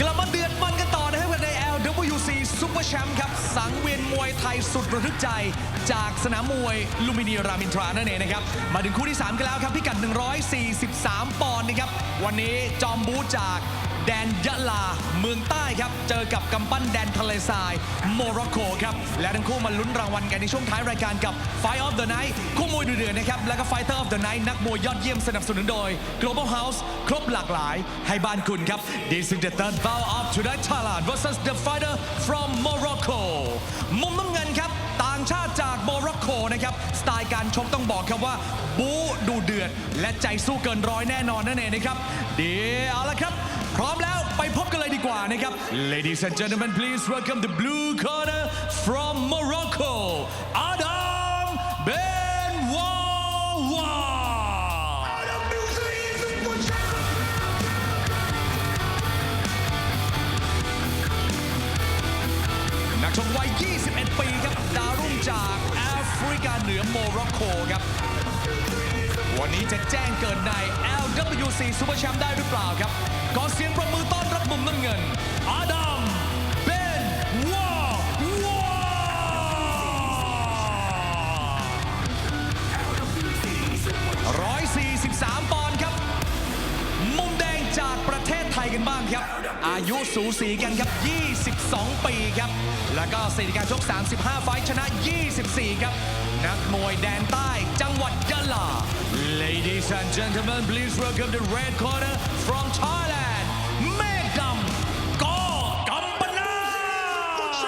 กลับมาเดือดมันกันต่อนะครับกับใน LWC Super Champ ครับ สังเวียนมวยไทยสุดระทึกใจ จากสนามมวยลูมินีรามินทรานั่นเองนะครับ มาถึงคู่ที่ 3 กันแล้วครับ พิกัด 143 ปอนด์นะครับ วันนี้จอมบูจาก แดนยะลาเมืองใต้ครับ เจอกับกำปั้นแดนทะเลทรายโมร็อกโกครับ และทั้งคู่มาลุ้นรางวัลกันในช่วงท้ายรายการกับ Fight of the Night คู่มวยดุเดือดนะครับ แล้วก็ Fighter of the Night นักมวยยอดเยี่ยมสนับสนุนโดย Global House ครบหลากหลาย ให้บ้านคุณครับ This is the third bout of tonight Thailand versus the fighter from Morocco มุมน้ำเงินครับต่างชาติจากโมร็อกโกนะครับสไตล์การชกต้องบอกครับว่าบู๊ดูเดือดและใจสู้เกินร้อยแน่นอนนั่นเองนะครับเดี๋ยวเอาละครับ พร้อมแล้วไปพบกันเลยดีกว่านะครับ Ladies and gentlemen please welcome the blue corner from Morocco Adam Benwawa นักชกวัย 21 ปีครับ ดาวรุ่งจากแอฟริกาเหนือโมร็อกโกครับ วันนี้จะแจ้งเกิดใน LWC Super Champ ได้หรือเปล่าครับขอเสียงประมือต้อนรับมุมน้ำเงิน อาดัมเบนวาวาร้อยสี่สิบสามปอนด์ครับ มุมแดงจากประเทศไทยกันบ้างครับ อายุสูสีกันครับ 22 ปีครับ แล้วก็สถิติการชก 35 ไฟชนะ 24 ครับ นักมวยแดนใต้จังหวัดยะลา Ladies and gentlemen please welcome the red corner from Thailand เมฆดำกอกำปนาท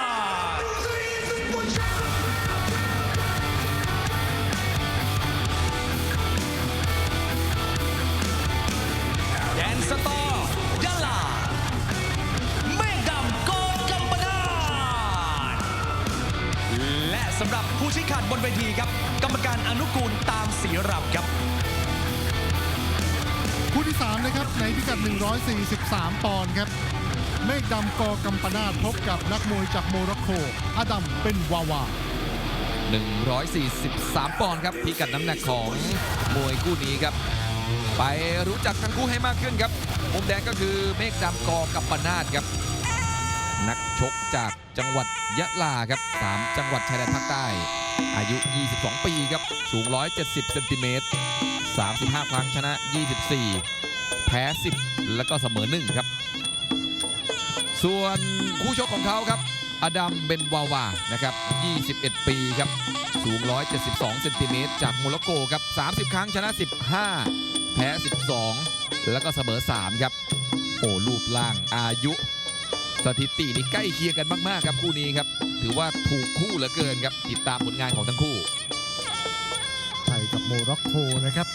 แดนสตอยะลาเมฆดำกอนกัมปนาทและสำหรับผู้ชี้ขาดบนเวทีครับ กรรมการอนุกูลตามสีรำครับ คู่ที่3นะครับในพิกัด 143 ปอนด์ครับ เมฆดำกอกำปนาทพบกับนักมวยจากโมร็อกโกอดัมเป็นวาวา 143 ปอนด์ครับพิกัดน้ำหนักของมวยคู่นี้ครับ ไปรู้จักทั้งคู่ให้มากขึ้นครับมุมแดงก็คือเมฆดำกอกัปปนาทครับ นักชกจากจังหวัดยะลาครับ 3 จังหวัดชายแดนภาคใต้ อายุ 22 ปีครับ สูง 170 เซนติเมตร 35 ครั้งชนะ 24 แพ้ 10 แล้วก็เสมอ1ครับ ส่วนคู่ชกของเขาครับ อดัมเบนวาวา นะครับ 21 ปีครับ สูง 172 เซนติเมตรจากโมร็อกโกครับ 30 ครั้งชนะ 15 แพ้ 12 แล้วก็เสมอ 3 ครับ โอ้ รูปร่างอายุ สถิตินี่ใกล้เคียงกันมาก ๆ ครับคู่นี้ครับ ถือว่าถูกคู่เหลือเกินครับ ติดตามผลงานของทั้งคู่ โมร็อกโกนะครับ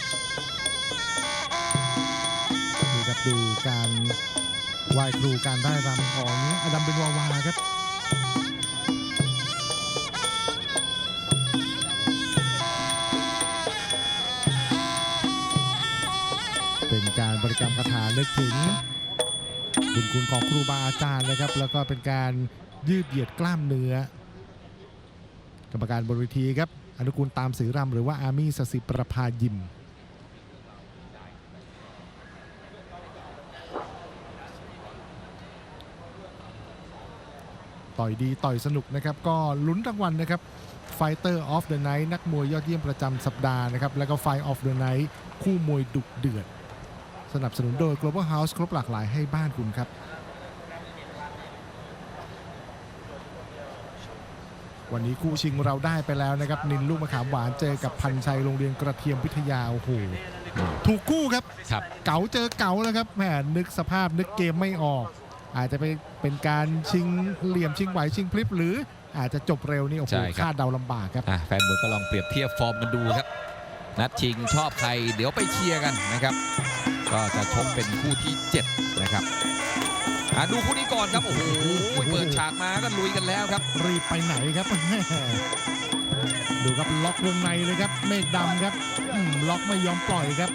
นี่ครับดูการไหว้ครูการได้รำของอดัมเป็นวาวาครับเป็นการบริกรรมคาถานึกถึงบุญคุณของครูบาอาจารย์นะครับ แล้วก็เป็นการยืดเหยียดกล้ามเนื้อ กรรมการบนเวทีครับ อนุกูลตามสือรำหรือว่าอามี่สสิประภายิม ต่อยดีต่อยสนุกนะครับ ก็ลุ้นรางวัลนะครับ Fighter of the Night นักมวยยอดเยี่ยมประจำสัปดาห์นะครับ แล้วก็ Fight of the Night คู่มวยดุเดือด สนับสนุนโดย Global House ครบหลากหลายให้บ้านคุณครับ วันนี้คู่ชิงเราได้ไปแล้วนะครับ นินลูกมะขามหวานเจอกับพันชัยโรงเรียนกระเทียมวิทยาโอ้โหถูกคู่ครับ ครับ เก๋าเจอเก๋าแล้วครับแหมนึกสภาพนึกเกมไม่ออก อาจจะเป็นเป็นการชิงเหลี่ยมชิงไหวชิงพลิบหรืออาจจะจบเร็วนี่โอ้โหใช่ครับ คาดเดาลำบากครับ อะแฟนมวยก็ลองเปรียบเทียบฟอร์มกันดูครับ นัดชิงชอบใคร เดี๋ยวไปเชียร์กันนะครับ ก็จะชกเป็นคู่ที่ 7 นะครับ อะดูคู่นี้ก่อนครับ โอ้โห เปิดฉากมาก็ลุยกันแล้วครับ รีบไปไหนครับ ดูครับล็อกวงในเลยครับ เมฆดำครับอืมล็อกไม่ยอมปล่อยครับ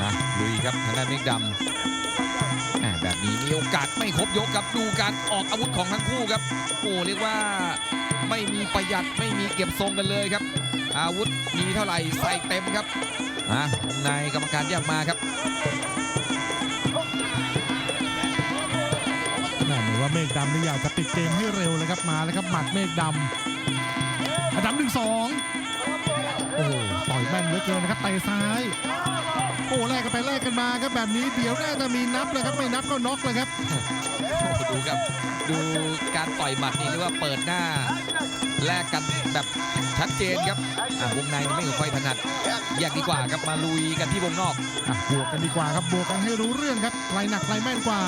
นะลุยครับทางด้านเมฆดำอะแบบนี้มีโอกาสไม่ครบยกครับดูการออกอาวุธของทั้งคู่ครับ โอ้เรียกว่าไม่มีประหยัดไม่มีเก็บทรงกันเลยครับ อาวุธมีเท่าไหร่ใส่เต็มครับอะวงในกรรมการแยกมาครับ ว่าเมฆดำนี่อยากจะปิดเกมให้เร็วเลยครับมาแล้วครับหมัดเมฆดำอันดับหนึ่งสองโอ้โห เหลือเกินนะครับเตะซ้ายโอ้แลกกันไปแลกกันมาครับแบบนี้เดี๋ยวน่าจะมีนับเลยครับไม่นับก็น็อกเลยครับโอ้โหดูครับดูการต่อยหมัดนี่เรียกว่าเปิดหน้าแลกกันแบบชัดเจนครับอะวงในนี่ไม่ค่อยถนัดแยกดีกว่าครับมาลุยกันที่วงนอกอะบวกกันดีกว่าครับบวกกันให้รู้เรื่องครับใครหนักใครแม่นกว่า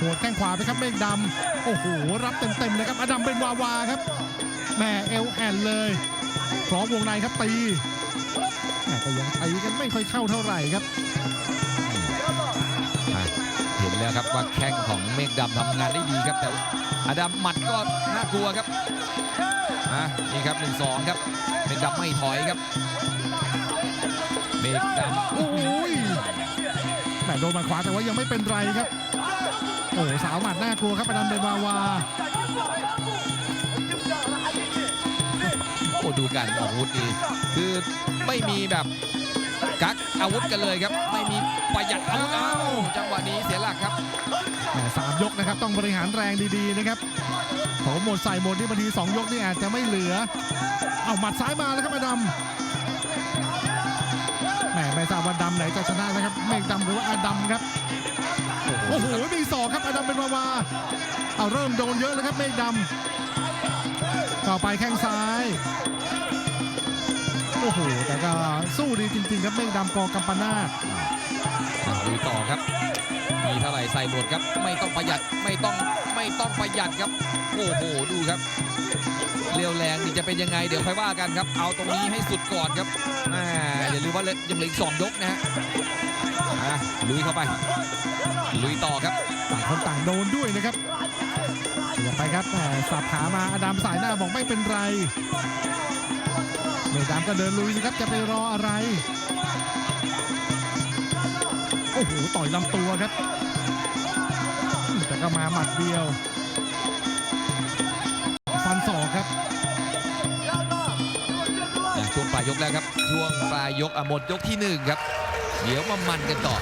หัวดแข้งขวาไปครับเมฆดำโอ้โหรับเต็มๆเลยครับอดัมเป็นวาวาครับแหม่เอลแอนเลยพร้อมวงในครับตี แหม่ก็ยังตีกันไม่ค่อยเข้าเท่าไหร่ครับอะเห็นแล้วครับว่าแข้งของเมฆดำทำงานได้ดีครับ แต่อดัมหมัดก็น่ากลัวครับอะนี่ครับ1 2ครับเมฆดำไม่ถอยครับ เมฆดำโอ้ยแหม่โดนหมาขวาแต่ว่ายังไม่เป็นไรครับ โอ้โหสาวหมัดน่ากลัวครับอดัมเป็นวาวาโอ้ดูกันอาวุธดีคือไม่มีแบบกักอาวุธกันเลยครับ ไม่มีประหยัดอาวุธเอ้าจังหวะนี้เสียหลักครับแหม่สามยกนะครับต้องบริหารแรงดีๆนะครับผมหมดใส่หมดที่บางทีสองยกนี่อาจจะไม่เหลือ เอาหมัดซ้ายมาแล้วครับอดัมแหมไม่ทราบว่าดำไหนจะชนะนะครับเมฆดำหรือว่าอาดัมครับโอ้โหมีศอกครับอาดัมเป็นวาวาเอาเริ่มโดนเยอะแล้วครับเมฆดำ ต่อไปแข้งซ้าย โอ้โห แต่ก็สู้ดีจริง ๆ ครับเมฆดำกอกัมปนาทอะลุยต่อครับ มีเท่าไหร่ใส่หมดครับ ไม่ต้องประหยัด ไม่ต้อง ไม่ต้องประหยัดครับ โอ้โห ดูครับ เรียวแรงนี่จะเป็นยังไง เดี๋ยวค่อยว่ากันครับ เอาตรงนี้ให้สุดก่อนครับแหมอย่าลืมว่ายังเหลืออีกสองยกนะฮะอะลุยเข้าไป ลุยต่อครับ ต่างคนต่างโดนด้วยนะครับ อย่าไปครับแหมสับขามาอาดัมสายหน้าบอกไม่เป็นไรเมฆดำก็เดินลุยสิครับจะไปรออะไร โอ้โหต่อยลำตัวครับอืมแต่ก็มาหมัดเดียว ฟันศอกครับนะช่วงปลายยกแล้วครับ ช่วงปลายยกอะหมดยกที่หนึ่งครับ เดี๋ยวมามันกันต่อ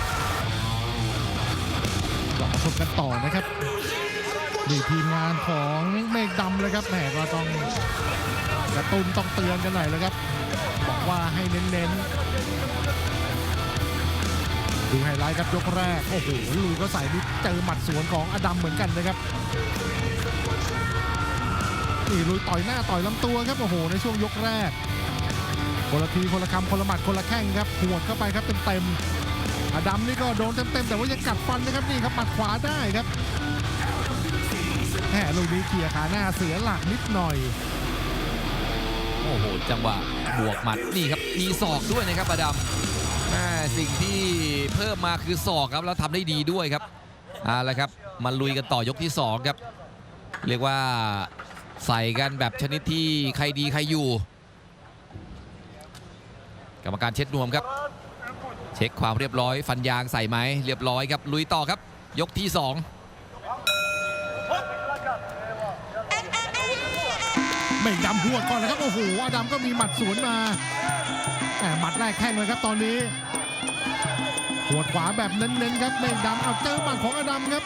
กลับมาชมกันต่อนะครับ นี่ทีมงานของเมฆดำเลยครับแหมก็ต้องกระตุ้นต้องเตือนกันหน่อยเลยครับ บอกว่าให้เน้นๆ ดูไฮไลท์ครับยกแรก โอ้โหลุยก็ใส่นี่เจอหมัดสวนของอดัมเหมือนกันนะครับนี่ลุยต่อยหน้าต่อยลำตัวครับ โอ้โห ในช่วงยกแรกคนละทีคนละคำคนละหมัดคนละแข้งครับหวดเข้าไปครับเต็มๆอดัมนี่ก็โดนเต็มๆแต่ว่ายังกัดฟันนะครับนี่ครับหมัดขวาได้ครับ แหมลูกนี้เกียร์ขาหน้าเสียหลักนิดหน่อย โอ้โห จังหวะบวกหมัดนี่ครับ มีศอกด้วยนะครับอระดำแม่สิ่งที่เพิ่มมาคือศอกครับแล้วทำได้ดีด้วยครับเอาละครับมาลุยกันต่อยกที่ 2 ครับ เรียกว่าใส่กันแบบชนิดที่ใครดีใครอยู่ กรรมการเช็ดนวมครับ เช็คความเรียบร้อยฟันยางใส่ไหมเรียบร้อยครับลุยต่อครับ ยกที่ 2 เม่งดำหวดก่อนนะครับโอ้โหอาดัมก็มีหมัดสวนมาแหมหมัดแรกแข้งเลยครับตอนนี้หัวดขวาแบบเน้นๆครับเม่งดำเอาเจอหมัดของอาดัมครับ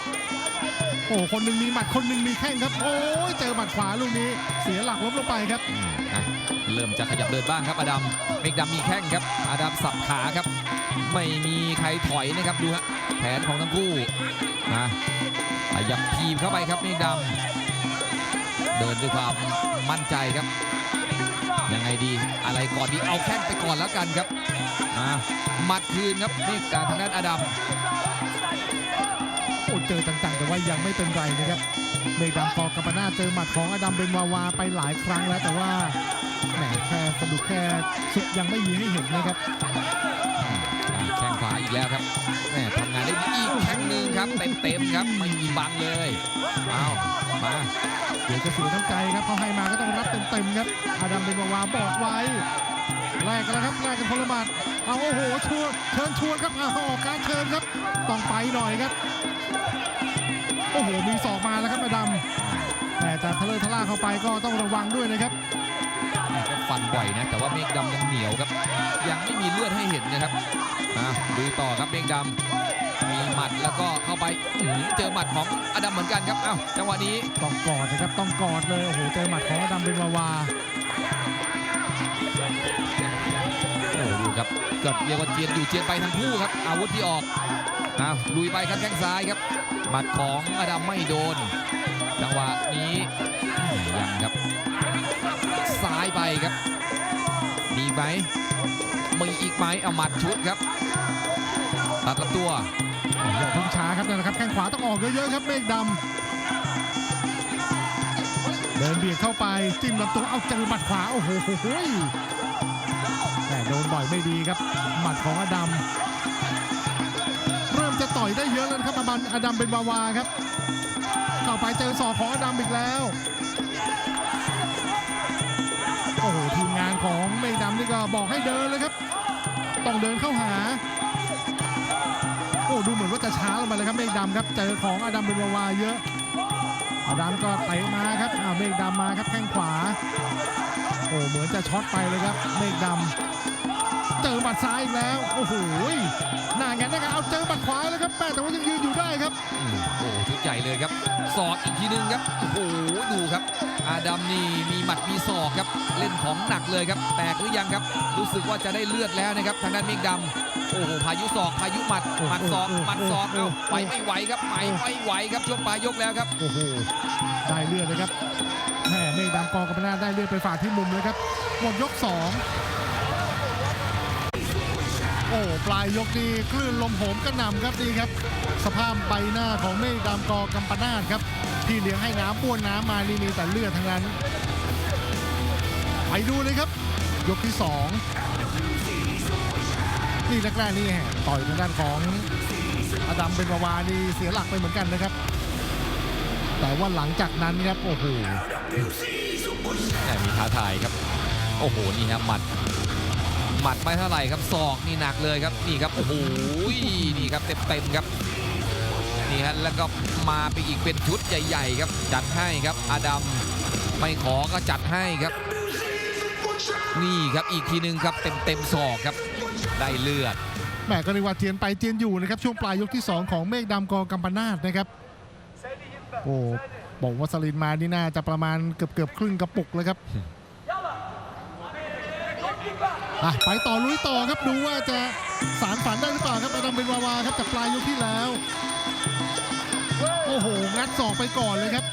โอ้คนหนึ่งมีหมัดคนหนึ่งมีแข้งครับ โอ้ยเจอหมัดขวาลูกนี้ เสียหลักล้มลงไปครับเริ่มจะขยับเดินบ้างครับอาดัมเมกดำมีแข้งครับ อาดัมสับขาครับ ไม่มีใครถอยนะครับดูฮะแผนของทั้งคู่นะขยับทีมเข้าไปครับเมกดำ เดินด้วยความมั่นใจครับ ยังไงดีอะไรก่อนดีเอาแข้งไปก่อนแล้วกันครับอะหมัดคืนครับเมกดาทางด้านอดัมโอ้เจอต่างๆ แต่ว่ายังไม่เป็นไรนะครับเมฆดำกอกกัมปนาทเจอหมัดของอดัมเบนวาวาไปหลายครั้งแล้วแต่ว่าแหมแค่สะดุดแค่สุดยังไม่มีให้เห็นนะครับ อีกแล้วครับแม่ทำงานได้ดีอีกแข้งหนึ่งครับเต็มๆครับไม่มีบังเลยเอามาเดี๋ยวจะเสียน้ำใจครับเขาให้มาก็ต้องรับเต็มๆครับอดัมเบนวาวาบอกไว้แลกกันแล้วครับแลกกันคนละหมัดเอาโอ้โหชวนเชิญชวนครับเอาออกการเชิญครับต้องไปหน่อยครับโอ้โหมีศอกมาแล้วครับอดัมแต่จะทะเลทะล่าเข้าไปก็ต้องระวังด้วยนะครับ ก็ฟันบ่อยนะ แต่ว่าเมฆดำยังเหนียวครับ ยังไม่มีเลือดให้เห็นนะครับอะดูต่อครับเมฆดำมีมีหมัดแล้วก็เข้าไปอื้อหือเจอหมัดของอดัมเหมือนกันครับอ้าวจังหวะนี้ต้องกอดนะครับต้องกอดเลยโอ้โหเจอหมัดของอดัมเป็นวาวาโอ้ดูครับก็เรียกว่าเจียนอยู่เจียนไปทั้งคู่ครับ อาวุธที่ออกอ้าวลุยไปครับแข้งซ้ายครับหมัดของอดัมไม่โดน จังหวะนี้อืมยังครับ ไหมมีอีกไหมเอาหมัดชุดครับ ตัดลำตัวอย่าพิ่งช้าครับนั่นนะครับแข้งขวาต้องออกเยอะๆครับเมฆดำเดินเบียดเข้าไปจิ้มลำตัวเอาเจอหมัดขวาโอ้โหแต่โดนบ่อยไม่ดีครับ หมัดของอดัมเริ่มจะต่อยได้เยอะแล้วครับอดัมอดัมเป็นวาวาครับ เข้าไปเจอศอกของอดัมอีกแล้ว บอกให้เดินเลยครับ ต้องเดินเข้าหา โอ้ดูเหมือนว่าจะช้าลงไปเลยครับเมฆดำครับเจอของอดัมเป็นวาเยอะอดัมก็เตะมาครับอาเมฆดำมาครับแข้งขวา โอ้เหมือนจะช็อตไปเลยครับ เมฆดำ เจอหมัดซ้ายอีกแล้ว โอ้โหหน้าแงนนะครับเอาเจอหมัดขวาแล้วครับแม่แต่ว่ายังยืนอยู่ได้ครับอืมโอ้โหชุดใหญ่เลยครับศอกอีกทีนึงครับโอ้โหดูครับ อาดัมนี่มีหมัดมีศอกครับ เล่นของหนักเลยครับ แตกหรือยังครับ รู้สึกว่าจะได้เลือดแล้วนะครับทางด้านเมฆดำโอ้โหพายุศอกพายุหมัดหมัดศอกหมัดศอกเอ้าไปไม่ไหวครับไปไม่ไหวครับช่วงปลายยกแล้วครับโอ้โหได้เลือดเลยครับแม่เมฆดำกองกับนาได้เลือดไปฝากที่มุมเลยครับหมดยกสอง โอ้ปลายยกนี้คลื่นลมโหมกระหน่ำครับดีครับ สภาพใบหน้าของเมฆดำกอกัมปนาทครับ ที่เลี้ยงให้น้ำป้วนน้ำมานี่มีแต่เลือดทั้งนั้น ไปดูเลยครับ ยกที่สองนี่แรกๆนี่แหต่อยทางด้านของอดัมเป็นวาวานี่เสียหลักไปเหมือนกันนะครับ แต่ว่าหลังจากนั้นครับโอ้โหแหม่มีท้าทายครับ โอ้โห นี่ครับหมัด หมัดไม่เท่าไหร่ครับศอกนี่หนักเลยครับนี่ครับโอ้โหนี่ครับเต็มๆครับนี่ฮะแล้วก็มาไปอีกเป็นชุดใหญ่ๆครับจัดให้ครับอาดัมไม่ขอก็จัดให้ครับ นี่ครับอีกทีหนึงครับเต็มๆศอกครับได้เลือดแหมก็เรียกว่าเจียนไปเจียนอยู่นะครับช่วงปลายยกที่ 2 ของเมฆดำกอกัมปนาทนะครับโอ้บอกว่าสลินมานี่น่าจะประมาณเกือบเกือบครึ่งกระปุกเลยครับ อะไปต่อลุยต่อครับดูว่าจะสารฝันได้หรือเปล่าครับอดัมเป็นวาวาครับจากปลายยกที่แล้ว โอ้โห งัดศอกไปก่อนเลยครับ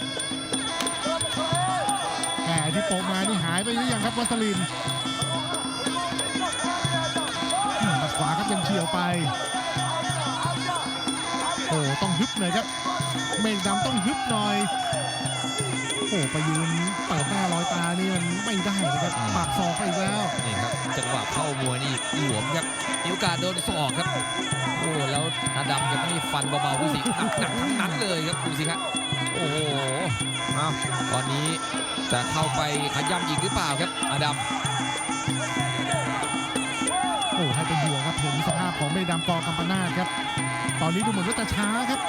แหมที่โปะมานี่หายไปหรือยังครับวัสลินมัดขวาครับยังเฉียวไป โอ้ต้องฮึบหน่อยครับ เมฆดำต้องฮึบหน่อย อ้ไปยืนเปิดหน้าลอยตานี่มันไม่ได้นะครับปากศอกไปอีกแล้วนี่ครับจังหวะเข้ามวยนี่หลวมครับมีโอกาสโดนศอกครับโอ้แล้วอาดัมครับนี่ฟันเบาๆดูสิหนักหนักทั้งนั้นเลยครับดูสิครับโอ้โหเอาตอนนี้จะเข้าไปขย้ำอีกหรือเปล่าครับอาดัมโอ้ให้เป็นห่วงครับเห็นสภาพของเมฆดำกอกัมปนาทครับ ตอนนี้ดูเหมือนว่าจะช้าครับ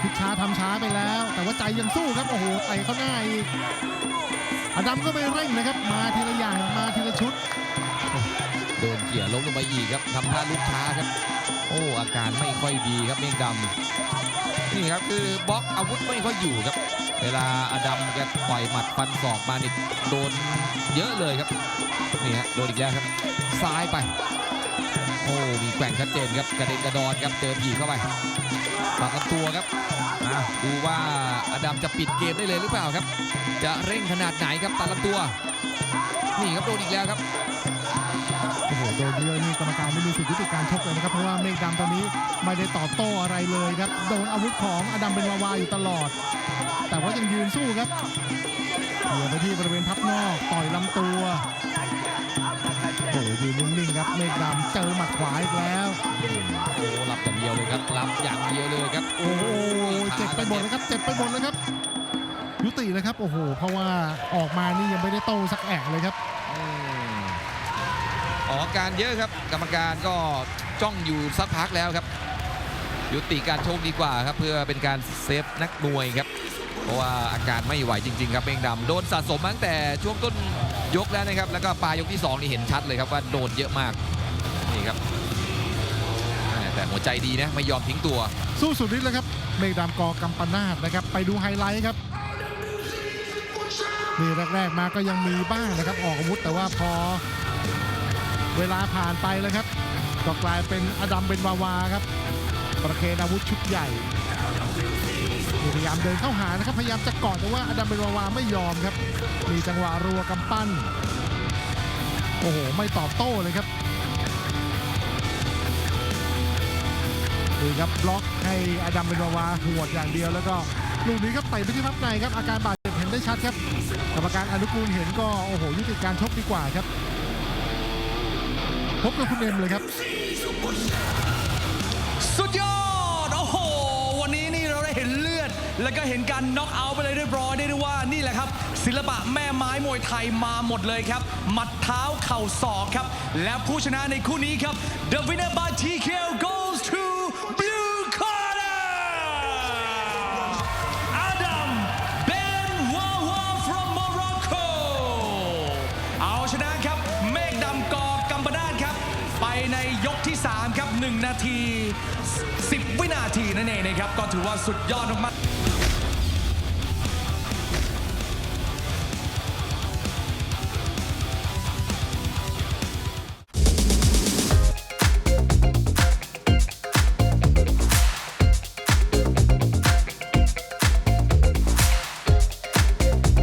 คิดช้าทำช้าไปแล้ว แต่ว่าใจยังสู้ครับโอ้โหเตะเข้าหน้าอีกอดัมก็ไม่เร่งนะครับ มาทีละอย่างมาทีละชุด โดนเขี่ยล้มลงไปอีกครับทำท่าลุกช้าครับ โอ้อาการไม่ค่อยดีครับเมฆดำนี่ครับคือบล็อกอาวุธไม่ค่อยอยู่ครับ เวลาอดัมแกต่อยหมัดฟันศอกมานี่โดนเยอะเลยครับนี่ฮะโดนอีกแล้วครับซ้ายไป โอ้มีแกว่งชัดเจนครับกระเด็นกระดอนครับเจอผีเข้าไปปักลำตัวครับอะดูว่าอดัมจะปิดเกมได้เลยหรือเปล่าครับ จะเร่งขนาดไหนครับตัดลำตัว นี่ครับโดนอีกแล้วครับโอ้โหโดนเยอะนี่กรรมการไม่มีสิทธิ์ยุติการชกเลยนะครับเพราะว่าเมฆดำตอนนี้ไม่ได้ตอบโต้อะไรเลยครับโดนอาวุธของอดัมเป็นวาวาอยู่ตลอด แต่ว่ายังยืนสู้ครับเหยียบไปที่บริเวณพับนอกต่อยลำตัว โอ้โหยืนนิ่งๆครับเมฆดำเจอหมัดขวาอีกแล้วโอ้รับอย่างเดียวเลยครับรับอย่างเดียวเลยครับ โอ้โหเจ็บไปหมดเลยครับเจ็บไปหมดเลยครับ ยุติเลยครับโอ้โห เพราะว่าออกมานี่ยังไม่ได้โต้สักแอะเลยครับอืมออกอาการเยอะครับ กรรมการก็จ้องอยู่สักพักแล้วครับ ยุติการโชคดีกว่าครับ เพื่อเป็นการเซฟนักมวยครับ เพราะว่าอาการไม่ไหวจริง ๆ ครับเมงดำโดนสะสมมาตั้งแต่ช่วงต้น ยกแล้วนะครับ แล้วก็ปลายยกที่สองนี่เห็นชัดเลยครับว่าโดนเยอะมาก นี่ครับ แต่หัวใจดีนะ ไม่ยอมทิ้งตัว สู้สุดฤทธิ์เลยครับ เมฆดำกอกัมปนาทนะครับ ไปดูไฮไลท์ครับนี่แรกๆมาก็ยังมีบ้างนะครับ ออกอาวุธแต่ว่าพอเวลาผ่านไปแล้วครับ ก็กลายเป็นอดัมเบนวาวาครับ ประเคนอาวุธชุดใหญ่พยายามเดินเข้าหานะครับ พยายามจะกอดแต่ว่าอดัมเบนวาวาไม่ยอมครับ มีจังหวะรัวกำปั้น โอ้โห ไม่ตอบโต้เลยครับนี่ครับบล็อกให้อดัมเบนวาวาหวดอย่างเดียวแล้วก็ลูกนี้ครับเตะไปที่พับในครับ อาการบาดเจ็บเห็นได้ชัดครับกรรมการอนุกูลเห็นก็โอ้โหยุติการชกดีกว่าครับ พบกับคุณเอ็มเลยครับ สุดยอด แล้วก็เห็นการน็อกเอาท์ไปเลยเรียบร้อยได้ด้วยว่านี่แหละครับ ศิลปะแม่ไม้มวยไทยมาหมดเลยครับ หมัดเท้าเข่าศอกครับ และผู้ชนะในคู่นี้ครับ The winner by TKO goes to blue corner Adam Ben Wawa from Morocco เอาชนะครับ เมฆดำกอกัมปนาทครับ ไปในยกที่ 3 ครับ 1 นาที 10 วินาทีนั่นเองนะครับ ก็ถือว่าสุดยอดมากๆ